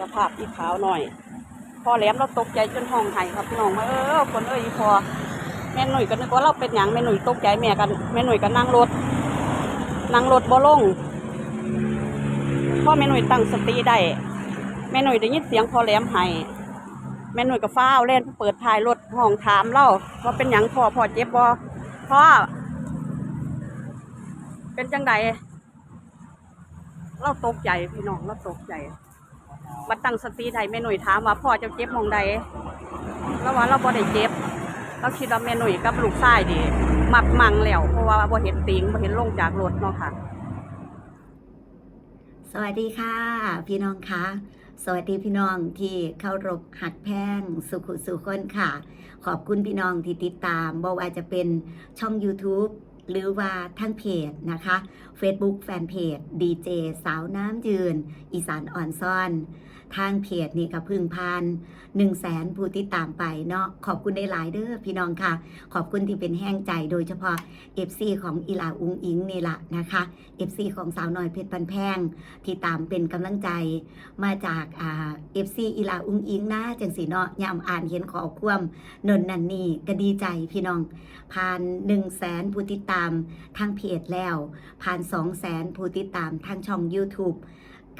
สภาพอีขาวหน่อย พอแหลมเราตกใจจนห้องไห้ครับพี่น้องมาเออคนเอ้ยอีพอแม่หนุ่ยก็นึกว่าเราเป็นหยังแม่หนุ่ยตกใจแม่กันแม่หนุ่ยก็นั่งรถนั่งรถบ่ลงพ่อแม่หนุ่ยตั้งสติได้แม่หนุ่ยได้ยินเสียงพอแหลมไห้แม่หนุ่ยก็ฟ้าวเล่นเปิดท้ายรถห้องถามเราว่าเป็นหยังพอพอเจ็บบ่พ่อเป็นจังใดเราตกใจพี่น้องเราตกใจ บัดตั้งสติได้แม่หนุ่ยถามว่าพ่อเจะเจ็บมองใดแล้วว่าเราบ่ได้เจ็บเราคิดว่าแม่หนุ่ยกับลูกชายดิมักมังแล้ว เพราะว่าบ่เห็นติงบ่เห็นลงจากรถเนาะค่ะ สวัสดีค่ะ พี่น้องคะสวัสดีพี่น้องที่เข้ารบหักแพงสุขุสุขคนค่ะ ขอบคุณพี่น้องที่ติดตามบ่ว่าจะเป็นช่อง YouTube หรือว่าทั้งเพจนะคะ Facebook แฟนเพจดีเจสาวน้ำยืน อีสานอ่อนซ่อน ทางเพจนี่ก็พึ่งพาน1 0 0 0 0แสนผู้ติดตามไปเนาะขอบคุณได้หลายเด้อพี่น้องค่ะ ขอบคุณที่เป็นแห้งใจโดยเฉพาะ FC ของอีลาอุงอิงนี่ละนะคะ FC ของสาวน้อยเพชรพันแพงที่ตามเป็นกำลังใจ มาจากอ่า FC อีลาอุงอิงนะจังสีเนาะยามอ่านเห็นขอความนนนันนี่ก็ดีใจพี่น้องผ่าน1 0 0 0 0แสนผู้ติดตามทางเพจแล้วผ่าน2 0 0แสนผู้ติดตามทางช่อง YouTube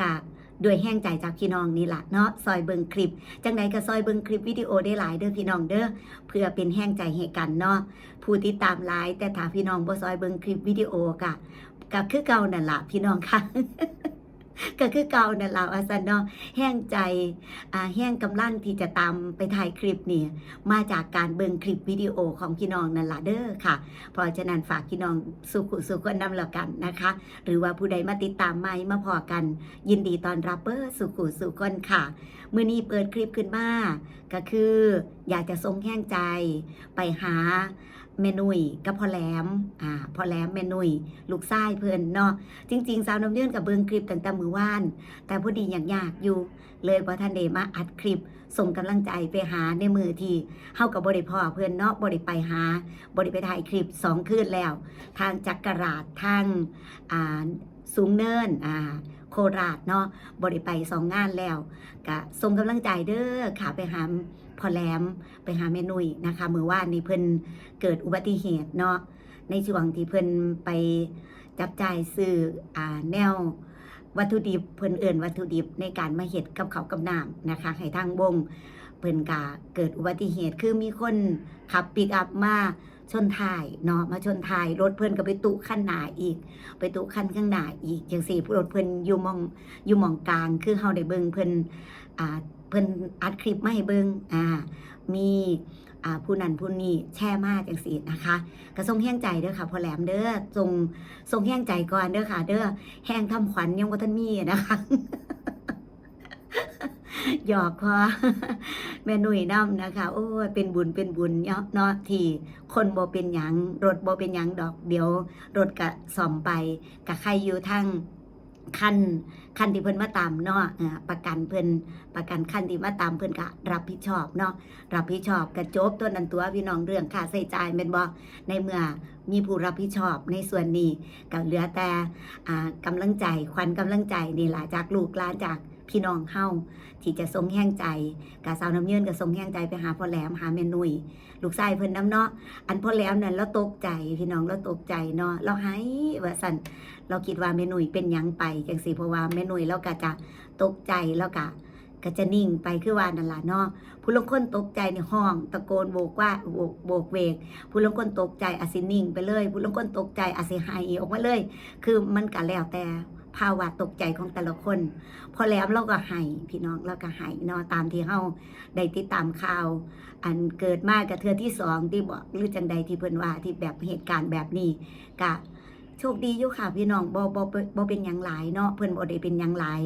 กะ ด้วยแห้งใจจากพี่น้องนี่แหละเนาะซอยเบิงคลิป จังใดก็ซอยเบิงคลิปวิดีโอได้หลายเด้อพี่น้องเด้อเพื่อเป็นแห้งใจให้กันเนาะผู้ติดตามหลาย แต่ถ้าพี่น้องบ่ซอยเบิงคลิปวิดีโอกะก็คือเก่านั่นละพี่น้องค่ะ ก็คือเก่านั่นละอาสันเนาะแห้งใจแห้งกำลังที่จะตามไปถ่ายคลิปนี่มาจากการเบิงคลิปวิดีโอของพี่น้องนั่นละเด้อค่ะ เพราะฉะนั้นฝากพี่น้องสุขุสุขคนนำแล้วกันนะคะ หรือว่าผู้ใดมาติดตามไม่มาพอกัน ยินดีตอนรับเบอร์สุขุสุขคนค่ะ มือนี้เปิดคลิปขึ้นมาก็คือ อยากจะทรงแห้งใจ ไปหาเมนุยกับพ่อแหลมอ่าพ่อแหลมเมนุยลูกชายเพื่อนเนาะจริง ๆ สาวน้ำเยื่อนกับเบิงคลิปตั้งแต่มือว่าน แต่พอดีอยากยากอยู่ เลยพอท่านเดมาอัดคลิปส่งกำลังใจไปหาในมือที่เฮากับบริพ่อเพื่อนเนาะบริไปหา บริไปถ่ายคลิปสองคืนแล้ว ทางจักรราชทางอ่าสูงเนินอ่า โคราชเนาะบริไปสองงานแล้วก็ส่งกำลังใจเด้อค่ะไปหาพ่อแหลมไปหาแม่นุยนะคะมือว่านนี่เพิ่นเกิดอุบัติเหตุเนาะในช่วงที่เพิ่นไปจับจ่ายซื้ออ่าแนววัตถุดิบเพิ่นเอิ่นวัตถุดิบในการมาเฮ็ดกับเขากับน้ำนะคะให้ทางวงเพิ่นกาเกิดอุบัติเหตุคือมีคนขับปิกอัพมา ชนท้ายเนาะมาชนท้ายรถเพิ่อนก็ไปตุขั้นหนาอีก ไปตุขั้นข้างหน้าอีกจังซี่รถเพิ่อนอยู่มองอยู่มองกลาง คือเฮาได้เบิ่งเพิ่นอ่าเพิ่นอัดคลิปมาให้เบิ่งอ่ามีอ่าผู้นั้นผู้นี้แช่มาจังซี่นะคะก็ส่งแห้งใจเด้อค่ะพอแหลมเด้อส่งส่งแห้งใจก่อนเด้อค่ะ เด้อแห้งทำขวัญยังว่าท่านมีนะคะ หยอกพอแม่นุ่ยน้ำนะคะ โอ้เป็นบุญเป็นบุญเนาะที่คนโบเป็นหยังรถโบเป็นหยังดอกเดี๋ยว รถกะซ่อมไปกะใครอยู่ทั้งคันคันที่เพิ่นมาตามเนาะเอ่อประกันเพิ่นประกันคันที่มาตามเพิ่นกะรับผิดชอบเนาะรับผิดชอบกะจบตัวนั้นตัวพี่น้องเรื่องค่าใช้จ่ายแม่นบ่ในเมื่อมีผู้รับผิดชอบในส่วนนี้ก็เหลือแต่อ่ากำลังใจควันกำลังใจนี่แหละจากลูกหลานจาก พี่น้องเฮาที่จะทรงแห้งใจกาสาวน้ำเยื่นก็ทรงแห้งใจไปหาพ่อแหลมหาแม่นุยลูกชายเพิ่นน้ำเนาะอันพ่อแหลมนั่นเราตกใจพี่น้องเราตกใจเนาะเราให้ว่าสั่นเราคิดว่าแม่นุยเป็นยังไปจังสิเพราะว่าแม่นุยเราก็จะตกใจแล้วก็ก็จะนิ่งไปคือว่านั่นล่ะเนาะผู้ลงคนตกใจในห้องตะโกนโบกว่าโบกโบกเวก ผู้ลงคนตกใจอาสินิ่งไปเลย ผู้ลงคนตกใจอาสิหายออกมาเลย คือมันก็แล้วแต่ ภาวะตกใจของแต่ละคน พอแล้วเราก็ให้พี่น้องเราก็ให้เนาะตามที่เฮาได้ติดตามข่าว อันเกิดมากกับเทือที่สองที่บอกหรือจังใดที่เพิ่นว่าที่แบบเหตุการณ์แบบนี้กะโชคดีอยู่ค่ะพี่น้องบ่บ่บ่เป็นหยังหลายเนาะเพิ่นบ่ได้เป็นหยังหลาย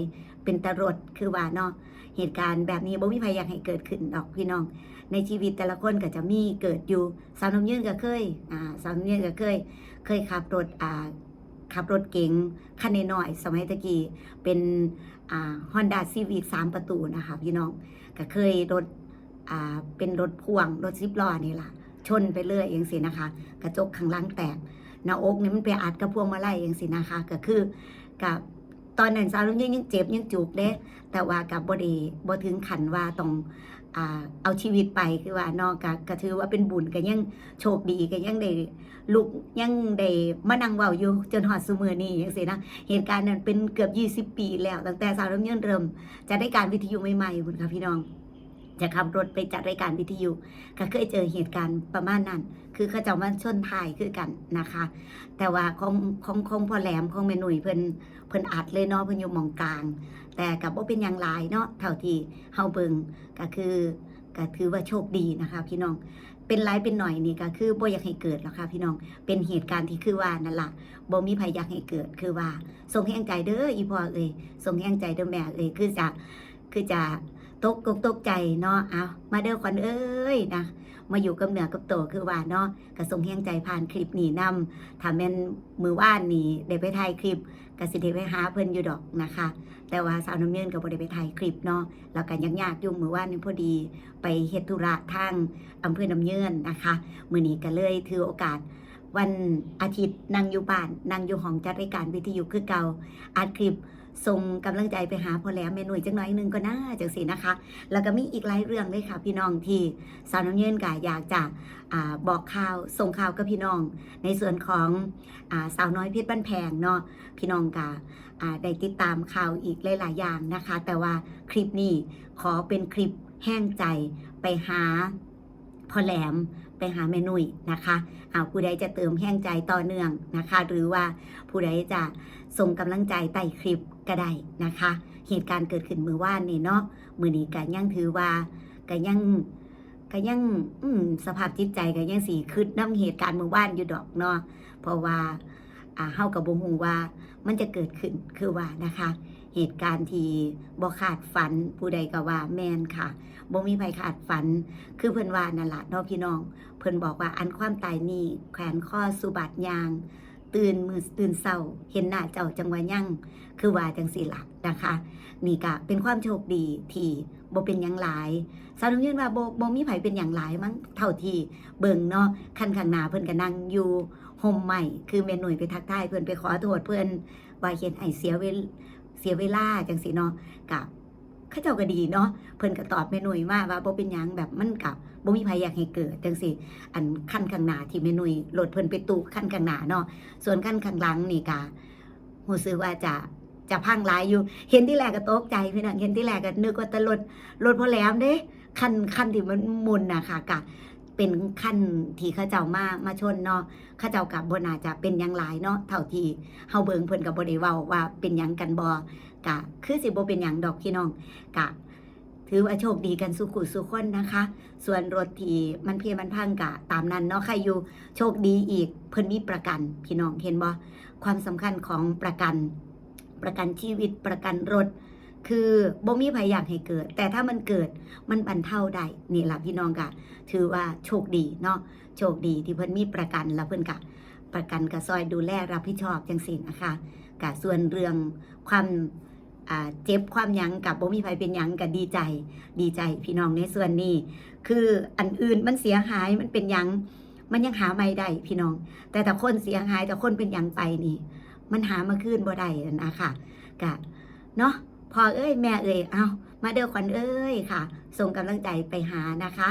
เป็นตรดคือว่าเนาะเหตุการณ์แบบนี้บ่มีใครอยากให้เกิดขึ้นดอกพี่น้อง ในชีวิตแต่ละคนก็จะมีเกิดอยู่สาวน้ำยืนก็เคยอ่าสาวน้ำยืนก็เคย เคยขับรถอ่า ขับรถเก๋งคันน้อยสมัยตะกี้เป็นฮอนด้าซีวีกสามประตูนะคะพี่น้องก็เคยรถเป็นรถพ่วงรถซิปล้อนี่ล่ะชนไปเรื่อยอย่างสินะคะ กระจกข้างล่างแตกหน้าอกนี่มันไปอัดกระพวงมาไล่เอย่างสินะคะ ก็คือกับ ตอนนั้นสาวน้ำยืนยังเจ็บยังจุกเด้แต่ว่ากับบด้บ่ถึงขันว่าต้องเอาชีวิตไปคือว่านอกก็ก็ถือว่าเป็นบุญก็ยังโชคดีก็ยังได้ลูกยังได้มานั่งเว้าอยู่จนหอดซุมื้อนี่อย่างซี่นะเหตุการณ์นั้นเป็นเกือบ 20 ปีแล้วตั้งแต่สาวน้ำยืนเริ่ม จะได้การวิทยุใหม่ๆคุณค่ะพี่น้อง จะขับรถไปจัดรายการวิทยุก็เคยเจอเหตุการณ์ประมาณนั้น คือเขาจ้ามาชนท้ายคือกันนะคะ แต่ว่าของของของพ่อแหลมของแม่หนุ่ยเพิ่นเพิ่นอัดเลยเนาะเพิ่นอยู่มองกลาง แต่กับว่าเป็นอย่างหลายเนาะเท่าที่เฮาเบิงก็คือก็ถือว่าโชคดีนะคะ พี่น้องเป็นหลายเป็นหน่อยนี่ก็คือบ่อยากให้เกิดหรอกค่ะพี่น้อง เป็นเหตุการณ์ที่คือว่านั่นล่ะบ่มีใครอยากให้เกิดคือว่าส่งแห่งใจเด้ออีพ่อเอ้ยส่งแห่งใจเด้อแม่เอ้ยคือจะคือจะ ตกตกตกใจเนาะเอามาเด้อขวัญเอ้ยนะมาอยู่กับเหนือกับโตคือว่าเนาะก็ส่งแห่งใจผ่านคลิปนี้นํถ้าแม่นมือว่านนี่ได้ไปถ่ายคลิปกสิได้ไปหาเพิ่นอยู่ดอกนะคะ แต่ว่าสาวน้ำเงินก็บ่ได้ไปถ่ายคลิปเนาะแล้วก็ยังยากๆยู่งมือว่านนี่พอดีไปเฮ็ดธุระทางอำเภอน้ำเยินนะคะมื้อนี้ก็เลยถือโอกาสวันอาทิตย์นั่งอยู่บ้านนั่งอยู่ห้องจัดรายการวิทยุคือเก่าอัดคลิป ส่งกำลังใจไปหาพ่อแหลมแม่หน่วยจังน้อยนึงก็น่าจังสินะคะ แล้วก็มีอีกหลายเรื่องเลยค่ะ พี่น้องที่สาวน้ำเยินก็อยากจะอบอกข่าวส่งข่าวกับพี่น้อง ในส่วนของอาสาวน้อยเพชรบ้านแพงเนาะพี่น้องกาได้ติดตามข่าวอีกหลาย ๆ อย่างนะคะ แต่ว่าคลิปนี้ขอเป็นคลิปแห้งใจไปหาพ่อแหลม หาแม่นุ่ยนะคะเอาผู้ใดจะเติมแห้งใจต่อเนื่องนะคะ หรือว่าผู้ใดจะส่งกำลังใจใต้คลิปก็ได้นะคะ เหตุการณ์เกิดขึ้นเมื่อวานนี่เนาะมือนี้กันยังถือว่ากันยังกันยังอืมสภาพจิตใจกันยังสีคืดน้ำเหตุการณ์เมื่อวานอยู่ดอกเนาะเพราะว่าอ่าเฮากับบ่ฮู้ว่ามันจะเกิดขึ้นคือว่านะคะ เหตุการณ์ที่บ่ขาดฝันผู้ใดก็ว่าแมนค่ะบ่มีใครขาดฝัน คือเพิ่นว่านั่นล่ะเนาะพี่น้อง เพิ่นบอกว่าอันความตายนี่แขวนข้อสุบัติยาง ตื่นมือตื่นเศร้า เห็นหน้าเจ้าจังว่ายั่งคือว่าจังสี่หลักนะคะ นี่ก็เป็นความโชคดีที่บ่เป็นหยังหลายสาวนุ่มยืนว่าบ่บ่มีไผเป็นอย่างหลายมั้งเท่าที่เบิ่งเนาะคันข้างหน้าเพิ่นก็นั่งอยู่ห่มใหม่คือแม่หน่วยไปทักทายเพิ่นไปขอโทษเพิ่นว่าเฮ็ดให้เสียเวล เสียเวลาจังสิเนาะกับข้าเจ้าก็ดีเนาะเพิ่นก็ตอบแม่หนุ่ยมาว่าบ่เป็นหยังแบบมันกับบ่มีภัยอยากให้เกิดจังสิอันขั้นข้างหน้าที่แม่หนุ่ยโหลดเพิ่นไปตู้ขั้นข้างหน้าเนาะส่วนขั้นข้างหลังนี่ก็รู้สึกว่าจะจะพังหลายอยู่ เห็นที่แรกก็ตกใจพี่น้องเห็นที่แรกก็นึกว่าตะรถรถพอแหลมเด้คันคันที่มันมุนน่ะค่ะกะ เป็นขั้นที่เขาเจ้ามามาชนเนาะเขาเจ้ากับบน่าจจะเป็นยังหลายเนาะเท่าที่เฮาเบิงเพิ่นก็บ่ได้เว้าว่าเป็นยังกันบ่กะคือสิบ่เป็นยังดอกพี่น้องกะ ถือว่าโชคดีกันสุขุสุขคนนะคะ ส่วนรถที่มันเพียมันพังกะ ตามนั้นเนาะใครอยู่โชคดีอีกเพิ่นมีประกัน พี่น้องเห็นบ่ความสำคัญของประกัน ประกันชีวิตประกันรถ คือบ่มีภัยอยากให้เกิด แต่ถ้ามันเกิดมันบรรเทาได้นี่ล่ะพี่น้องกะถือว่าโชคดีเนาะโชคดีที่เพิ่นมีประกันแล้วเพิ่นกะประกันก็ซอยดูแลรับผิดชอบจังสินะคะกะส่วนเรื่องความเจ็บความยังกับบ่มีไผเป็นยังก็ดีใจ ดีใจพี่น้องในส่วนนี้ คืออันอื่นมันเสียหายมันเป็นยังมันยังหาไม่ได้พี่น้อง แต่แต่คนเสียหายแต่คนเป็นยังไปนี่ มันหามาคืนบ่ได้นะคะกะเนาะ พอเอ้ยแม่เอ้ยเอามาเด้อขวัญเอ้ยค่ะ ส่งกำลังใจไปหานะคะ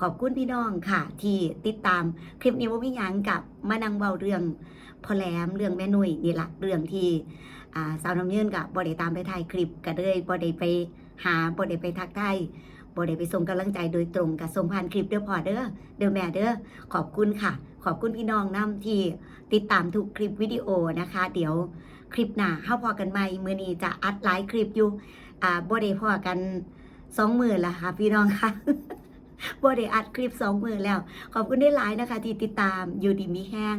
ขอบคุณพี่น้องค่ะ ที่ติดตามคลิปนี้ว่าพี่ยังกับมานังเบาเรื่องพอแหลมเรื่องแม่นุ่ยนี่แหละเรื่องที่สาวน้ำเยินกับบอได้ตามไปถ่ายคลิปก็เลยบอได้ไปหาบอได้ไปทักทายบอได้ไปส่งกำลังใจโดยตรงกับส่งผ่านคลิปเด้อพอเด้อเด้อแม่เด้อขอบคุณค่ะ ขอบคุณพี่น้องน้ำที่ติดตามทุกคลิปวิดีโอนะคะ เดี๋ยว คลิปหน้าเข้าพอกันใหม่มือนี้จะอัดหลายคลิปอยู่ อ่าบ่ได้พอกันสองหมื่นละค่ะ พี่น้องค่ะบ่ได้อัดคลิปสองมือแล้ว ขอบคุณได้หลายนะคะ ที่ติดตามอยู่ดีมีแห้ง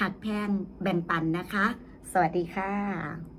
หักแพงแบ่งปันนะคะ สวัสดีค่ะ